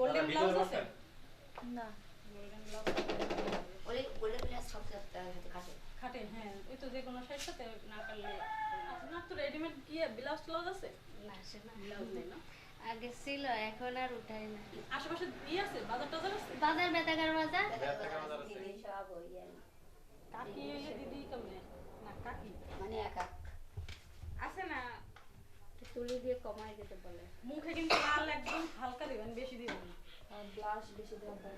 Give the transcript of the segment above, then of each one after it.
Golden blouse আছে? না। Golden blouse ওই গোল্ডেন প্লাস সব হাতে কাটে খাটে। হ্যাঁ। ওই তো যে কোনো সাইজ সাথে না কাটলে না? তো রেডিমেড কি ব্লাউজ ব্লাউজ আছে? না সে না। ব্লাউজ নেই না? আগে ছিল এখন আর উঠাই না। আশেপাশে ই আছে? বাজার টাজার আছে? বাজার বেতাকার বাজার? দিদি সব ওই আর কাকি হইলে দিদি কেমনে না কাকি? মানে একা। আছে না? তুলি দিয়ে কমাই দিতে বলে। মুখে কিন্তু লাল একদম হালকা দিবেন বেশি দিবেন না। আর ব্লাউজ বেশি দেওয়া না।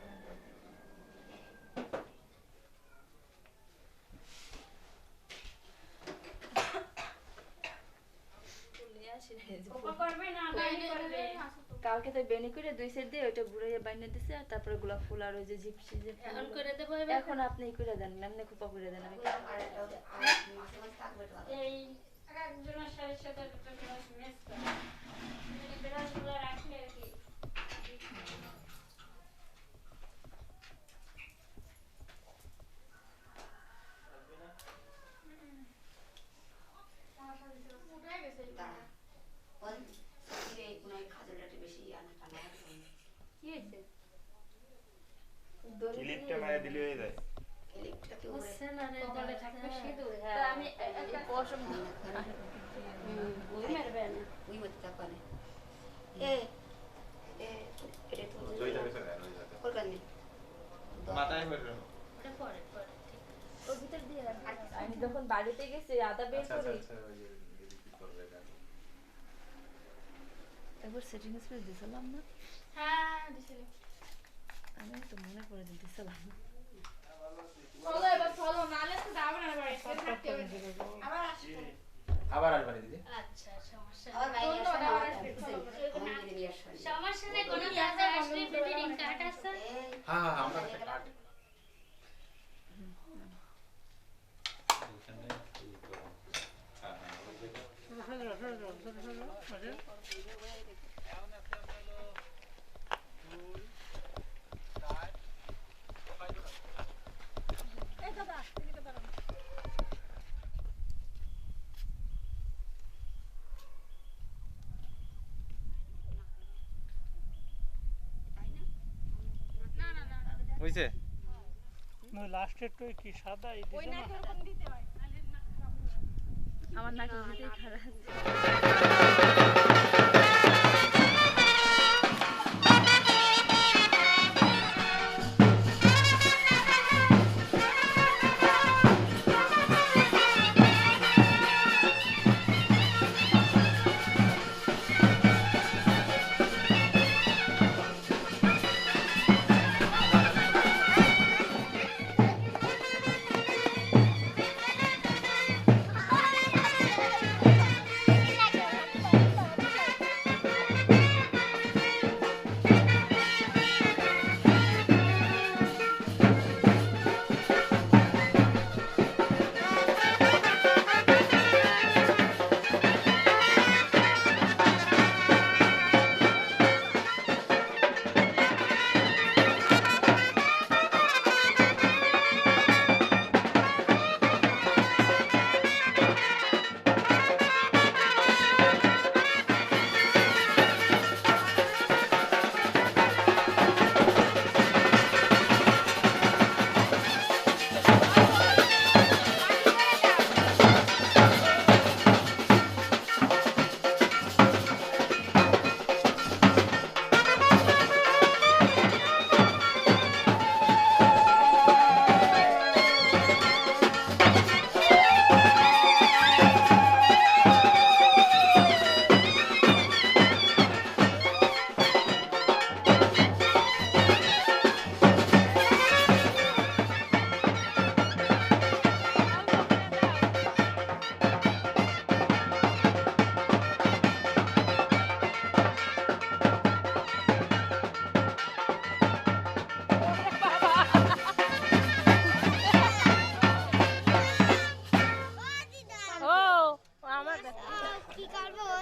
কালকে তো বেনি করে দুই সাইড দিয়ে ওইটা ঘুরাইয়ে বাইনে দিছে আর তারপরে গোলাপ ফুল আর ওই যে জিপসি যে এখন করে দেবো এখন আপনি করে দেন এমনি খোপা করে দেন আমি। এই একজনের সাথে সাথে একটা ব্লাউজ ম্যাচ করে ব্লাউজগুলো রাখলে আর কি দাঁড়া ওই সত্যি এই কোনো খাজলটা বেশি আনা টানা কি হয়েছে ক্লিপটা মারে দিলে হয়ে যায় হ্যাঁ। আমি যখন বাড়িতে গেছি আদা বের আচ্ছা আচ্ছা করি একবার সেটিং স্প্রে দিছিলাম না হ্যাঁ দিছিলি আমি তো মনে করে দিতেছিলাম আবার আসব। আবার আসবানি দিদি? আচ্ছা সমস্যা নেই কোনো আবার আমার আসবে, চলো। দিদি নিয়ে আসবে সমস্যা নেই কোনো দাদা আসলে ভিডিং কাট আছে এই হ্যাঁ হ্যাঁ আমরা একটা কাট এই দাদা এদিকে দাঁড়ান হইছে? তো কি সাদা এই ওই না আমার দিতে নাকি খারাপ।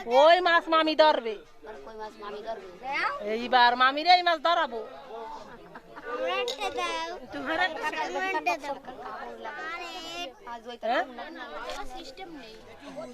ওই মাছ মামি ধরবে? আর কই মাছ মামি ধরবে? এইবার মামির এই মাছ ধরাবো। সিস্টেম ওই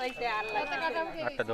ওইসে আল্লাহ আটটা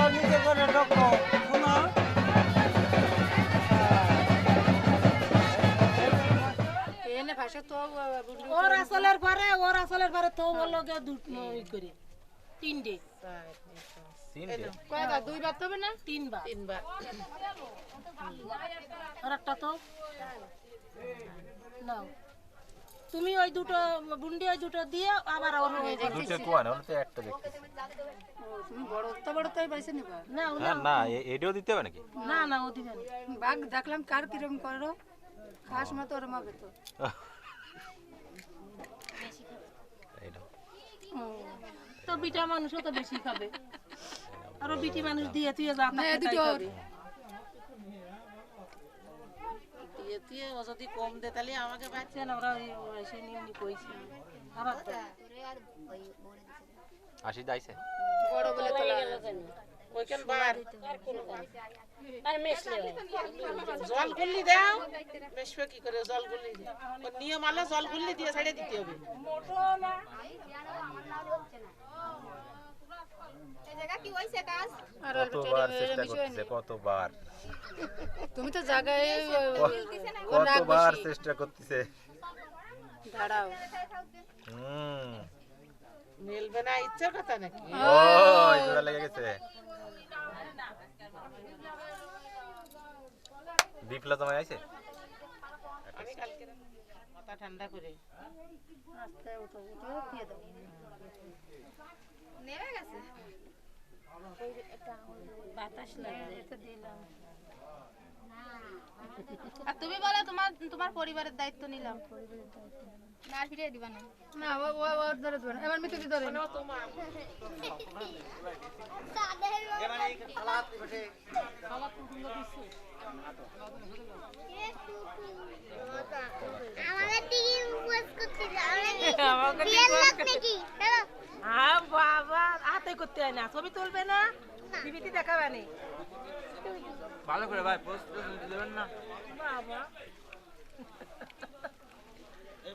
দাও এই যে এটা। ওর আসলের পরে ওর আসলের পরে তো বলল গে দুটো ই করে। তিনটে। তিনটে? তিনবার। তিনবার। আর একটা তো নাও। তুমি ওই দুটো বুন্ডি ওই দুটো দিয়ে আবার ওর দুটো কোয়া না? ওটা তো একটা দেখতেছি না ও হ্যাঁ না এ- এটাও দিতে হবে নাকি? না না ও দিবেন বাঘ দেখলাম কার কিরম করো। খাস মতো ওরম হবে তো। তো বিটা মানুষও তো বেশি খাবে। আরও বিটি মানুষ দিয়ে তুই যা না, এ দুটো ওর। পাচ্ছে না ওরা ওই- ওই এসে নিমনি কইছে। আবার তো। আশি যাইছে বড় বলে তোলা আর মিশলে জল গুল্লি দাও। বেশবে কি করে? জল গুল্লি নিয়ম আলো জল গুল্লি দিয়ে ছেড়ে দিতে হবে। কতবার চেষ্টা করতেছে কতবার? তুমি তো জায়গায় কতবার চেষ্টা করতেছে। দাঁড়াও। হুম। মেলবে না ইচ্ছার কথা নাকি? ও জোড়া লেগে গেছে। বিপ্লব তোমায় আইছে? আমি কালকে মাথা ঠান্ডা করে। বাতাস লাগে। আর তুমি বলো তোমার তোমার পরিবারের দায়িত্ব নিলাম। না ফিরিয়ে দিবা না। না ও ও ও ধরে ধরে এবার মিতে ধরে। আমাদের দিকে উপোস করতে যাও নাকি? বিয়ের লোক নাকি? চলো বাবা হাতে করতে হয় না ছবি তুলবে না। টিভিতে দেখাবে না। ভালো করে ভাই পোস্ট দেবেন না। বাবা। এই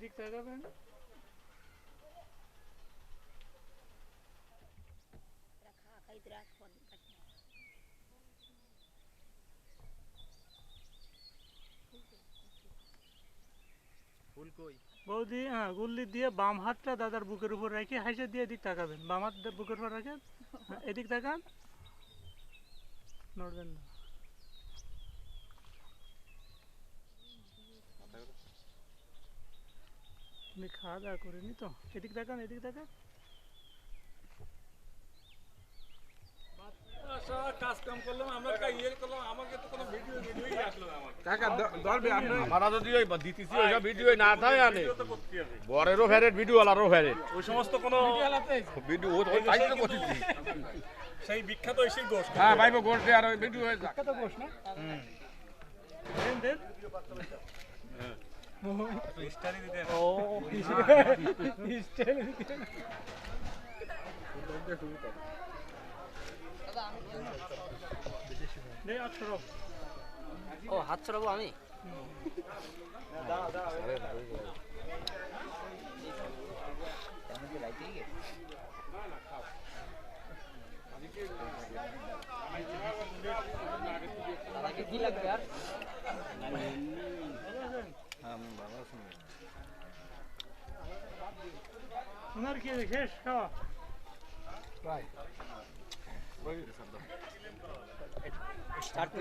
এদিক তাকাবেন বৌদি হ্যাঁ গুল্লি দিয়ে বাম হাতটা দাদার বুকের উপর রেখে হাইসে দিয়ে এদিক তাকাবেন। বাম হাত বুকের উপর রাখেন। হ্যাঁ, এদিক তাকান। নড়বেন না। আপনি খাওয়া দাওয়া করেনি তো? এদিক তাকান এদিক তাকান। আমরা যদি ওই দিতেছি ওইসব ভিডিও না থাকে বরেরও ফেরেট ভিডিও আলারও ফেরেট ওই সমস্ত কোনো ভিডিও সেই বিখ্যাত গোষ্ঠ। হ্যাঁ ভাইবো আর ওই ভিডিও বিখ্যাত গোষ্ঠ না? দেন দেন। ও স্টাইল দিতে নে আচ্ছা ও হাত ছড়াবো আমি কি লাগবে আর ওনার কি শেষ খাওয়া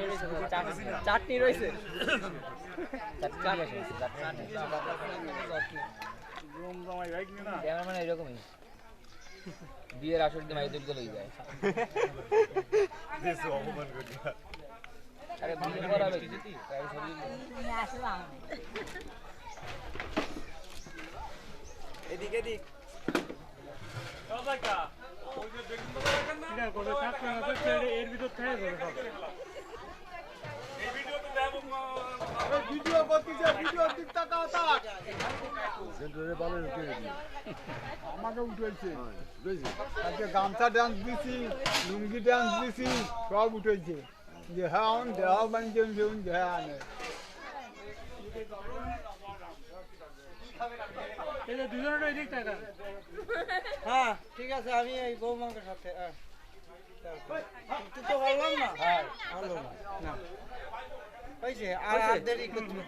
রয়েছে চাটনি রয়েছে মানে এরকমই বিয়ের আসর দিয়ে মাইদের দিকে লই যায় আরে বিয়ে করাবে এদিক এদিক গামছা ডান্স দিছি লুঙ্গি ডান্স দিছি সব উঠেছে। যে হ্যাঁ দেহ বানিয়ে যে হ্যাঁ আনে এই যে দুজনের এদিক তাকান হ্যাঁ ঠিক আছে আমি এই বৌমাকে সাথে তো বললাম না? হ্যাঁ। ভালো না। হয়েছে আর আর দেরি করতে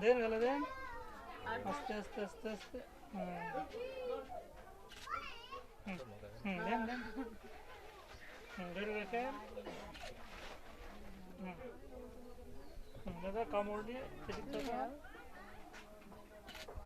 দেন গেলে দেন। আস্তে আস্তে আস্তে আস্তে। হুম হুম, হুম দেন দেন হুম